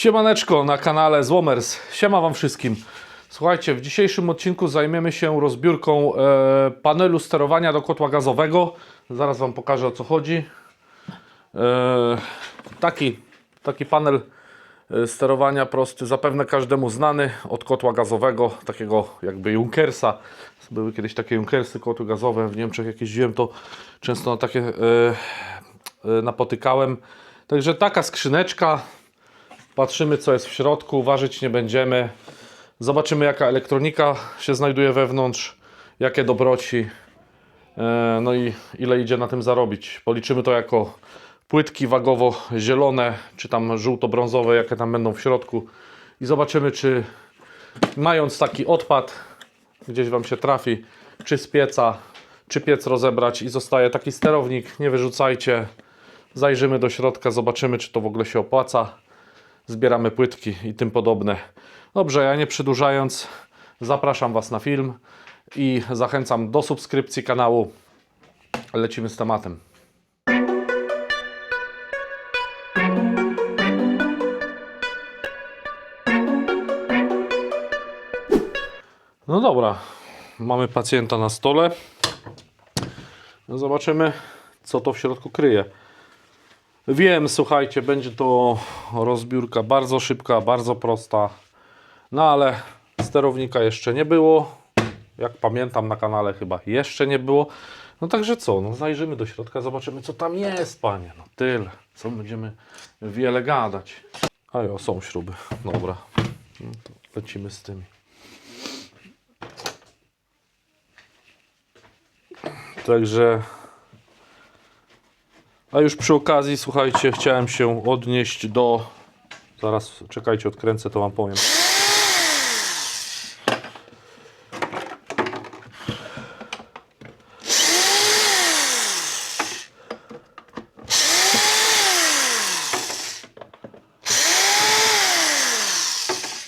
Siemaneczko na kanale Złomers. Siema Wam wszystkim. Słuchajcie, w dzisiejszym odcinku zajmiemy się rozbiórką e, panelu sterowania do kotła gazowego. Zaraz Wam pokażę o co chodzi. E, taki, taki panel e, sterowania prosty, zapewne każdemu znany od kotła gazowego, takiego jakby Junkersa. Były kiedyś takie Junkersy, kotły gazowe. W Niemczech jak jeździłem, to często na takie e, e, napotykałem. Także taka skrzyneczka, Patrzymy, co jest w środku, ważyć nie będziemy. Zobaczymy, jaka elektronika się znajduje wewnątrz, jakie dobroci, e, no i ile idzie na tym zarobić. Policzymy to jako płytki wagowo-zielone, czy tam żółto-brązowe, jakie tam będą w środku. I zobaczymy, czy mając taki odpad, gdzieś Wam się trafi, czy z pieca, czy piec rozebrać i zostaje taki sterownik. Nie wyrzucajcie. Zajrzymy do środka, zobaczymy, czy to w ogóle się opłaca zbieramy płytki i tym podobne. Dobrze, ja nie przedłużając, zapraszam Was na film i zachęcam do subskrypcji kanału. Lecimy z tematem. No dobra, mamy pacjenta na stole. No Zobaczymy, co to w środku kryje. Wiem, słuchajcie, będzie to rozbiórka bardzo szybka, bardzo prosta. No ale sterownika jeszcze nie było. Jak pamiętam na kanale chyba jeszcze nie było. No także co, no zajrzymy do środka, zobaczymy co tam jest, panie. No tyle, co będziemy wiele gadać. A jo, są śruby, dobra. No lecimy z tymi. Także a już przy okazji, słuchajcie, chciałem się odnieść do. Zaraz czekajcie, odkręcę, to wam powiem.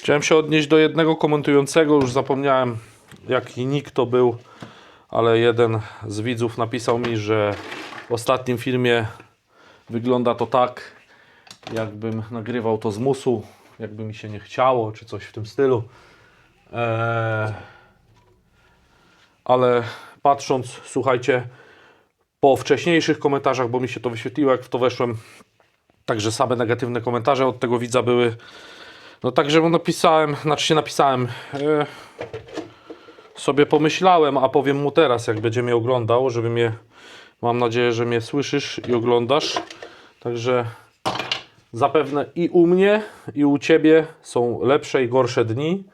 Chciałem się odnieść do jednego komentującego, już zapomniałem jaki nick to był, ale jeden z widzów napisał mi, że w ostatnim filmie wygląda to tak, jakbym nagrywał to z musu, jakby mi się nie chciało, czy coś w tym stylu. Eee, ale patrząc, słuchajcie, po wcześniejszych komentarzach, bo mi się to wyświetliło, jak w to weszłem, także same negatywne komentarze od tego widza były. No także mu napisałem, znaczy się napisałem, e, sobie pomyślałem, a powiem mu teraz, jak będzie mnie oglądał, żeby mnie Mam nadzieję, że mnie słyszysz i oglądasz. Także zapewne i u mnie, i u ciebie są lepsze i gorsze dni.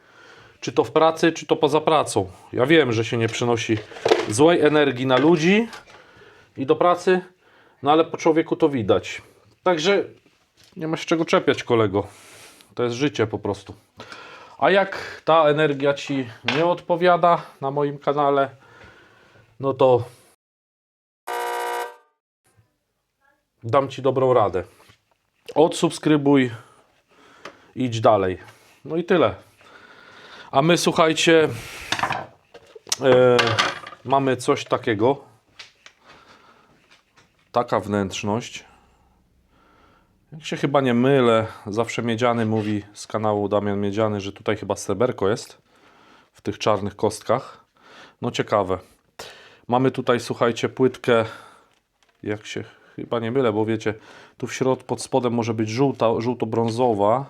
Czy to w pracy, czy to poza pracą. Ja wiem, że się nie przynosi złej energii na ludzi i do pracy, no ale po człowieku to widać. Także nie ma się czego czepiać, kolego. To jest życie po prostu. A jak ta energia ci nie odpowiada na moim kanale, no to dam Ci dobrą radę. Odsubskrybuj, idź dalej. No i tyle. A my słuchajcie, e, mamy coś takiego. Taka wnętrzność. Jak się chyba nie mylę, zawsze Miedziany mówi z kanału Damian Miedziany, że tutaj chyba sreberko jest w tych czarnych kostkach. No ciekawe. Mamy tutaj, słuchajcie, płytkę, jak się chyba nie mylę, bo wiecie, tu w środku pod spodem może być żółta, żółto-brązowa.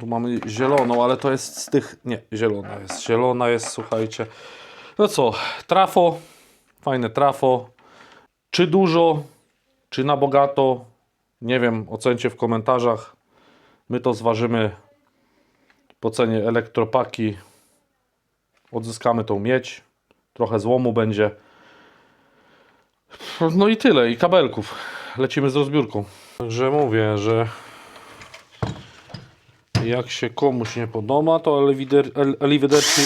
Tu mamy zieloną, ale to jest z tych. Nie, zielona jest. Zielona jest, słuchajcie. No co, trafo, fajne trafo. Czy dużo, czy na bogato? Nie wiem, ocencie w komentarzach. My to zważymy po cenie elektropaki. Odzyskamy tą miedź. Trochę złomu będzie. No i tyle, i kabelków. Lecimy z rozbiórką. Także mówię, że jak się komuś nie podoba, to Aliwederci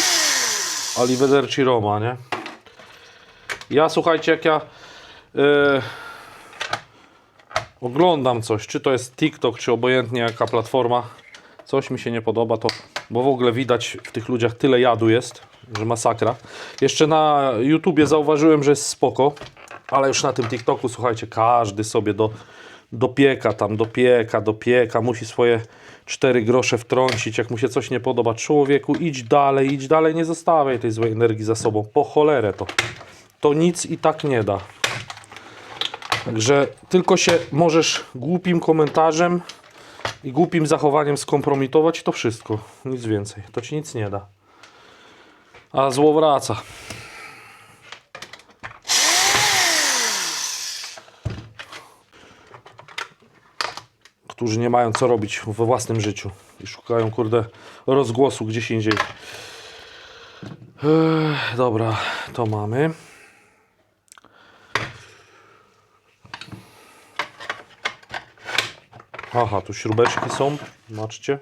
Aliwederci Roma, nie? Ja słuchajcie, jak ja e, oglądam coś, czy to jest TikTok, czy obojętnie jaka platforma, coś mi się nie podoba, to bo w ogóle widać w tych ludziach tyle jadu jest, że masakra. Jeszcze na YouTubie zauważyłem, że jest spoko, ale już na tym TikToku, słuchajcie, każdy sobie do, dopieka tam, dopieka, dopieka, musi swoje cztery grosze wtrącić, jak mu się coś nie podoba. Człowieku, idź dalej, idź dalej, nie zostawiaj tej złej energii za sobą. Po cholerę to. To nic i tak nie da. Także tylko się możesz głupim komentarzem i głupim zachowaniem skompromitować to wszystko. Nic więcej. To ci nic nie da. A zło wraca. Którzy nie mają co robić we własnym życiu i szukają, kurde, rozgłosu gdzieś indziej. Dobra, to mamy. Aha, tu śrubeczki są. Zobaczcie.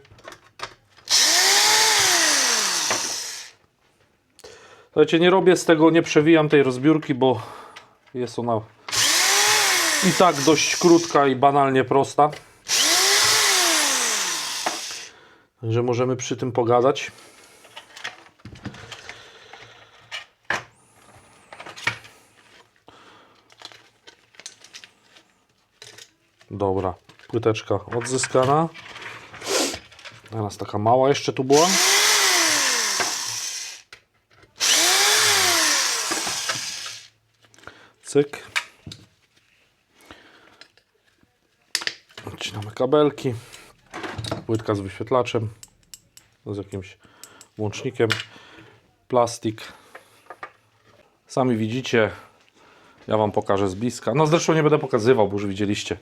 Słuchajcie, nie robię z tego, nie przewijam tej rozbiórki, bo jest ona i tak dość krótka i banalnie prosta. Także możemy przy tym pogadać. Dobra, płyteczka odzyskana. Teraz taka mała jeszcze tu była. Cyk. Odcinamy kabelki. Płytka z wyświetlaczem. Z jakimś łącznikiem. Plastik. Sami widzicie. Ja Wam pokażę z bliska. No zresztą nie będę pokazywał, bo już widzieliście.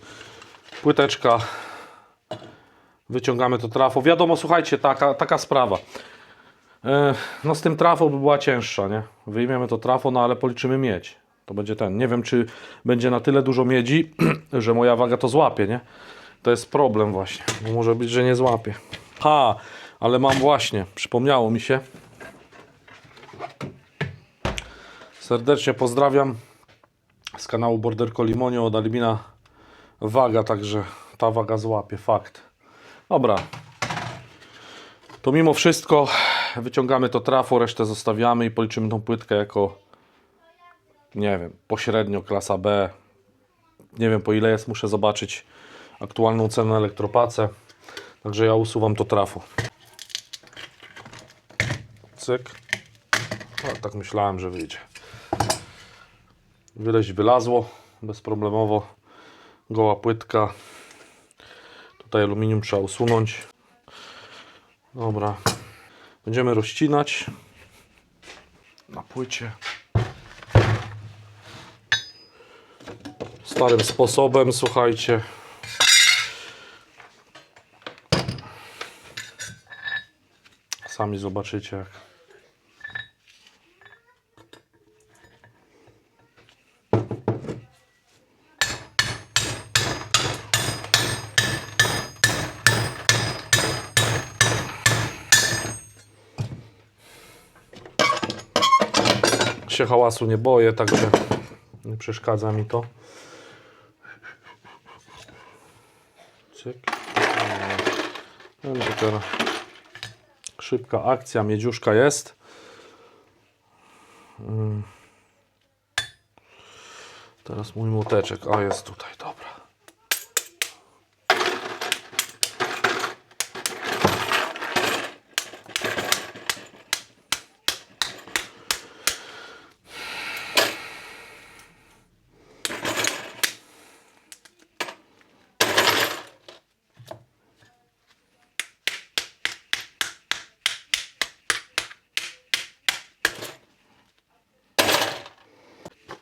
Płyteczka. Wyciągamy to trafo. Wiadomo, słuchajcie, taka, taka sprawa. E, No z tym trafo by była cięższa, nie? Wyjmiemy to trafo, no ale policzymy miedź. To będzie ten. Nie wiem, czy będzie na tyle dużo miedzi, że moja waga to złapie, nie? To jest problem właśnie, bo może być, że nie złapie. Ha, ale mam właśnie, przypomniało mi się. Serdecznie pozdrawiam z kanału Border Colimonio od Albina waga, także ta waga złapie, fakt. Dobra. To mimo wszystko wyciągamy to trafo, resztę zostawiamy i policzymy tą płytkę jako nie wiem, pośrednio klasa B. Nie wiem po ile jest, muszę zobaczyć aktualną cenę elektropace. Także ja usuwam to trafo. Cyk. No, tak myślałem, że wyjdzie. Wyleźć wylazło bezproblemowo. Goła płytka. Tutaj aluminium trzeba usunąć. Dobra. Będziemy rozcinać na płycie. starym sposobem, słuchajcie. Sami zobaczycie jak. Się hałasu nie boję, także nie przeszkadza mi to. Cyk. No to teraz szybka akcja, miedziuszka jest. Mm. Teraz mój młoteczek, a jest tutaj, dobra.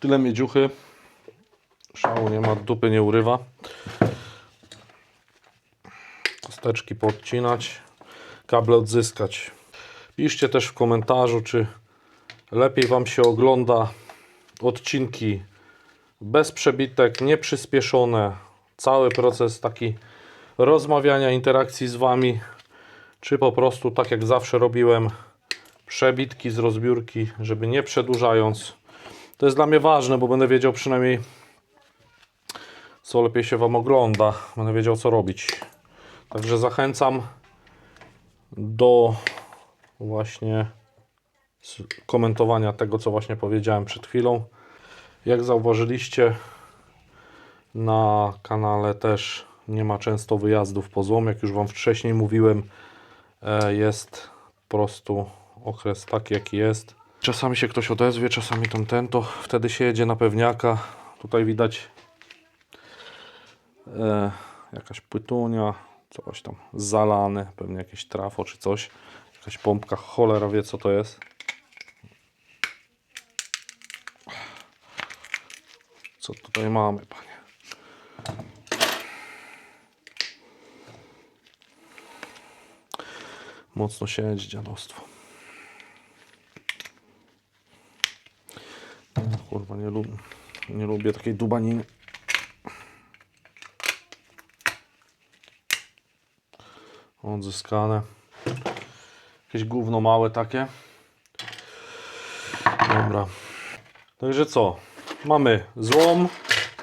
Tyle miedziuchy. Szału nie ma, dupy nie urywa. Kosteczki podcinać. Kable odzyskać. Piszcie też w komentarzu, czy lepiej Wam się ogląda odcinki bez przebitek, nieprzyspieszone. Cały proces taki rozmawiania, interakcji z Wami, czy po prostu tak jak zawsze robiłem, przebitki z rozbiórki, żeby nie przedłużając. To jest dla mnie ważne, bo będę wiedział przynajmniej co lepiej się Wam ogląda. Będę wiedział co robić. Także zachęcam do właśnie komentowania tego, co właśnie powiedziałem przed chwilą. Jak zauważyliście, Na kanale też nie ma często wyjazdów po złom, jak już Wam wcześniej mówiłem. e, Jest po prostu okres taki, jaki jest. Czasami się ktoś odezwie, czasami tam ten, to wtedy się jedzie na pewniaka. Tutaj widać e, jakaś płytunia, coś tam zalane, pewnie jakieś trafo czy coś. Jakaś pompka, cholera wie co to jest. Co tutaj mamy, panie? Mocno siedzi dziadostwo. No, Kurwa, nie, lub, nie lubię takiej dubaniny. Odzyskane. Jakieś gówno małe takie. Dobra. Także co? Mamy złom,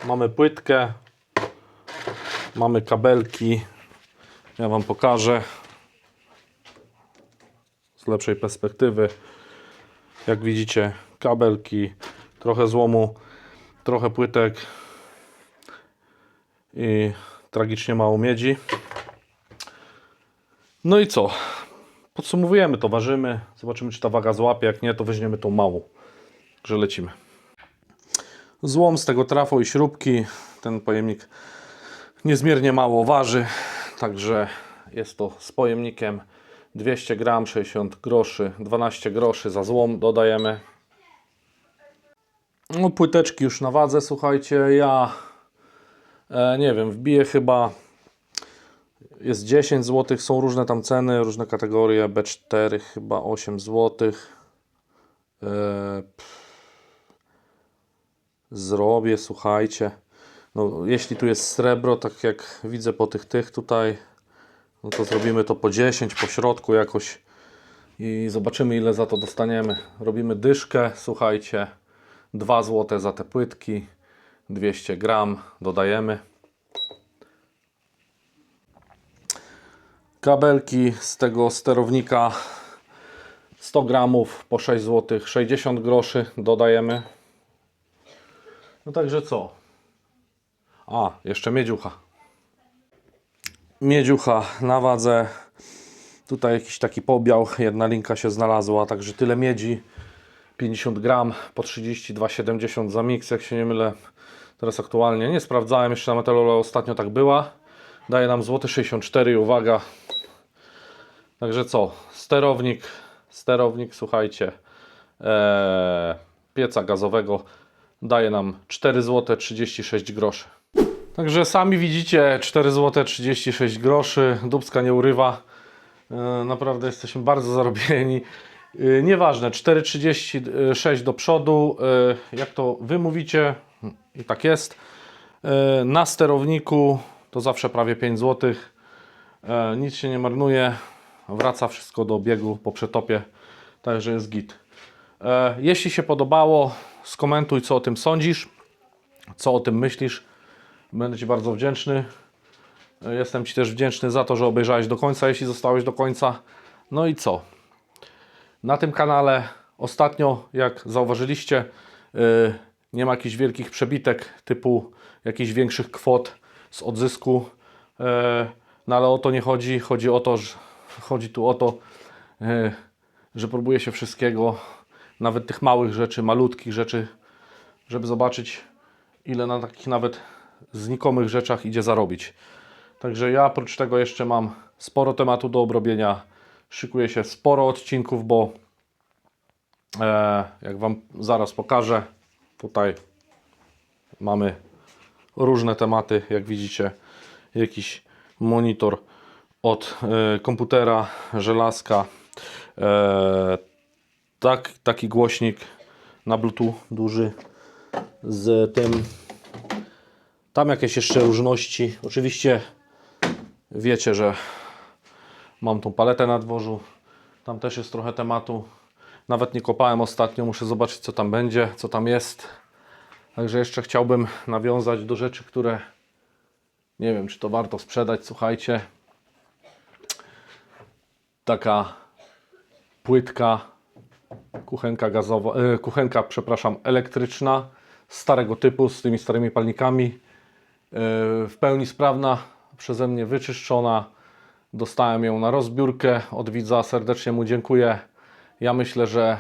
mamy płytkę, mamy kabelki. Ja Wam pokażę z lepszej perspektywy. Jak widzicie, kabelki, trochę złomu, trochę płytek i tragicznie mało miedzi. No i co? Podsumowujemy to, ważymy, zobaczymy czy ta waga złapie, jak nie to weźmiemy tą małą. Także lecimy. Złom z tego trafo i śrubki. Ten pojemnik niezmiernie mało waży, także jest to z pojemnikiem 200 gram, 60 groszy, 12 groszy za złom dodajemy. No, płyteczki już na wadze, słuchajcie, ja e, nie wiem, wbiję chyba jest 10 zł, są różne tam ceny, różne kategorie, B4 chyba 8 zł. E. Zrobię, słuchajcie. No, jeśli tu jest srebro, tak jak widzę po tych tych tutaj, no to zrobimy to po 10 po środku jakoś i zobaczymy ile za to dostaniemy. Robimy dyszkę, słuchajcie, 2 zł za te płytki, 200 gram dodajemy. Kabelki z tego sterownika 100 gramów po 6 zł, 60 groszy dodajemy. No także co? A, jeszcze miedziucha. Miedziucha na wadze. Tutaj jakiś taki pobiał, jedna linka się znalazła, także tyle miedzi. 50 gram po 32,70 za miks, jak się nie mylę. Teraz aktualnie nie sprawdzałem jeszcze na metalu, ale ostatnio tak była. Daje nam złoty 64 i uwaga. Także co? Sterownik, sterownik, słuchajcie, ee, pieca gazowego daje nam 4 zł 36 groszy. Także sami widzicie 4 zł 36 groszy, dubska nie urywa. E, Naprawdę jesteśmy bardzo zarobieni. E, Nieważne, 4,36 do przodu, e, jak to wy mówicie, i tak jest. E, Na sterowniku to zawsze prawie 5 zł. Nic się nie marnuje, wraca wszystko do biegu po przetopie, także jest git. Jeśli się podobało, skomentuj co o tym sądzisz, co o tym myślisz. Będę Ci bardzo wdzięczny. Jestem Ci też wdzięczny za to, że obejrzałeś do końca, jeśli zostałeś do końca. No i co? Na tym kanale ostatnio, jak zauważyliście, yy, nie ma jakichś wielkich przebitek typu jakichś większych kwot z odzysku. Yy, no ale o to nie chodzi. Chodzi o to, że chodzi tu o to, yy, że próbuje się wszystkiego, nawet tych małych rzeczy, malutkich rzeczy, żeby zobaczyć, ile na takich nawet znikomych rzeczach idzie zarobić. Także ja oprócz tego jeszcze mam sporo tematu do obrobienia. Szykuje się sporo odcinków, bo e, jak Wam zaraz pokażę, tutaj mamy różne tematy, jak widzicie, jakiś monitor od e, komputera, żelazka, e, tak, taki głośnik na Bluetooth duży z tym tam jakieś jeszcze różności. Oczywiście wiecie, że mam tą paletę na dworzu. Tam też jest trochę tematu. Nawet nie kopałem ostatnio, muszę zobaczyć co tam będzie, co tam jest. Także jeszcze chciałbym nawiązać do rzeczy, które nie wiem, czy to warto sprzedać. Słuchajcie, taka płytka, kuchenka gazowa, e, kuchenka, przepraszam, elektryczna, starego typu, z tymi starymi palnikami. w pełni sprawna, przeze mnie wyczyszczona. Dostałem ją na rozbiórkę od widza, serdecznie mu dziękuję. Ja myślę, że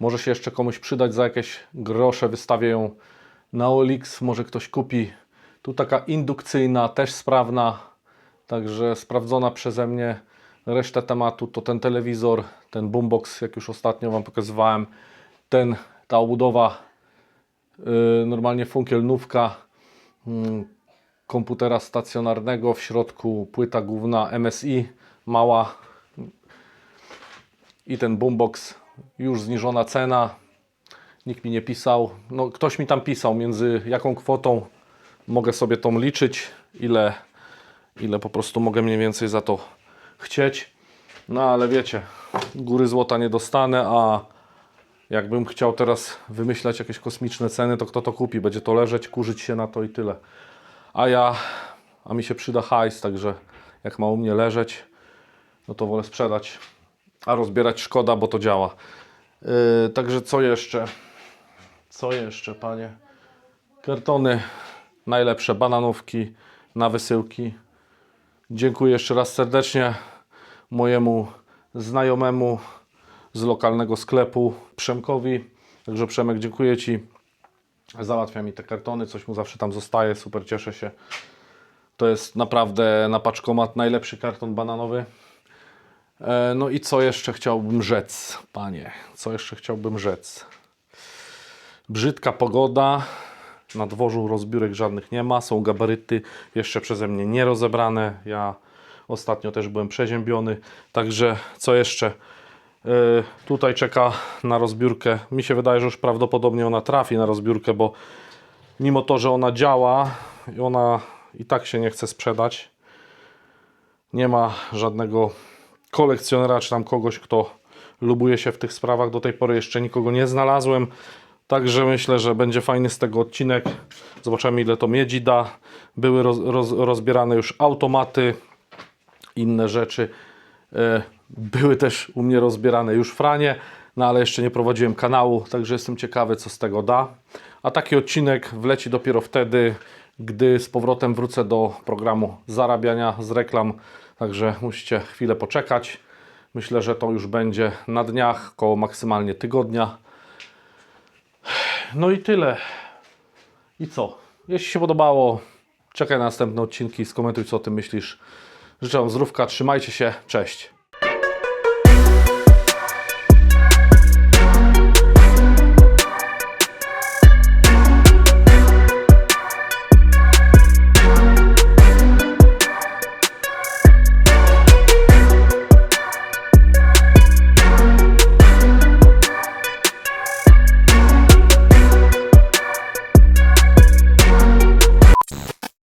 może się jeszcze komuś przydać za jakieś grosze. Wystawię ją na OLX, może ktoś kupi. Tu taka indukcyjna, też sprawna, także sprawdzona przeze mnie. Resztę tematu to ten telewizor, ten boombox, jak już ostatnio Wam pokazywałem, ten, ta obudowa, yy, normalnie funkielnówka, mm, komputera stacjonarnego, w środku płyta główna MSI, mała. I ten boombox, już zniżona cena, nikt mi nie pisał, no ktoś mi tam pisał, między jaką kwotą mogę sobie tą liczyć, ile, ile po prostu mogę mniej więcej za to chcieć, no ale wiecie, góry złota nie dostanę, a jakbym chciał teraz wymyślać jakieś kosmiczne ceny, to kto to kupi, będzie to leżeć, kurzyć się na to i tyle. A ja, a mi się przyda hajs, także jak ma u mnie leżeć, no to wolę sprzedać. A rozbierać szkoda, bo to działa. Yy, także co jeszcze? Co jeszcze, panie? Kartony najlepsze, bananówki na wysyłki. Dziękuję jeszcze raz serdecznie mojemu znajomemu z lokalnego sklepu Przemkowi. Także Przemek, dziękuję Ci. Załatwia mi te kartony, coś mu zawsze tam zostaje, super cieszę się. To jest naprawdę na paczkomat najlepszy karton bananowy. E, No i co jeszcze chciałbym rzec, panie? Co jeszcze chciałbym rzec? Brzydka pogoda. Na dworzu rozbiórek żadnych nie ma. Są gabaryty jeszcze przeze mnie nie rozebrane. Ja ostatnio też byłem przeziębiony. Także co jeszcze? Yy, tutaj czeka na rozbiórkę. Mi się wydaje, że już prawdopodobnie ona trafi na rozbiórkę, bo mimo to, że ona działa, i ona i tak się nie chce sprzedać. Nie ma żadnego kolekcjonera, czy tam kogoś, kto lubuje się w tych sprawach. Do tej pory jeszcze nikogo nie znalazłem. Także myślę, że będzie fajny z tego odcinek. Zobaczymy, ile to miedzi da. Były roz, roz, rozbierane już automaty, inne rzeczy. Były też u mnie rozbierane już franie, no ale jeszcze nie prowadziłem kanału, także jestem ciekawy, co z tego da. A taki odcinek wleci dopiero wtedy, gdy z powrotem wrócę do programu zarabiania z reklam. Także musicie chwilę poczekać. Myślę, że to już będzie na dniach, koło maksymalnie tygodnia. No i tyle. I co? Jeśli się podobało, czekaj na następne odcinki, skomentuj co o tym myślisz. Życzę Wam zdrówka, trzymajcie się, cześć.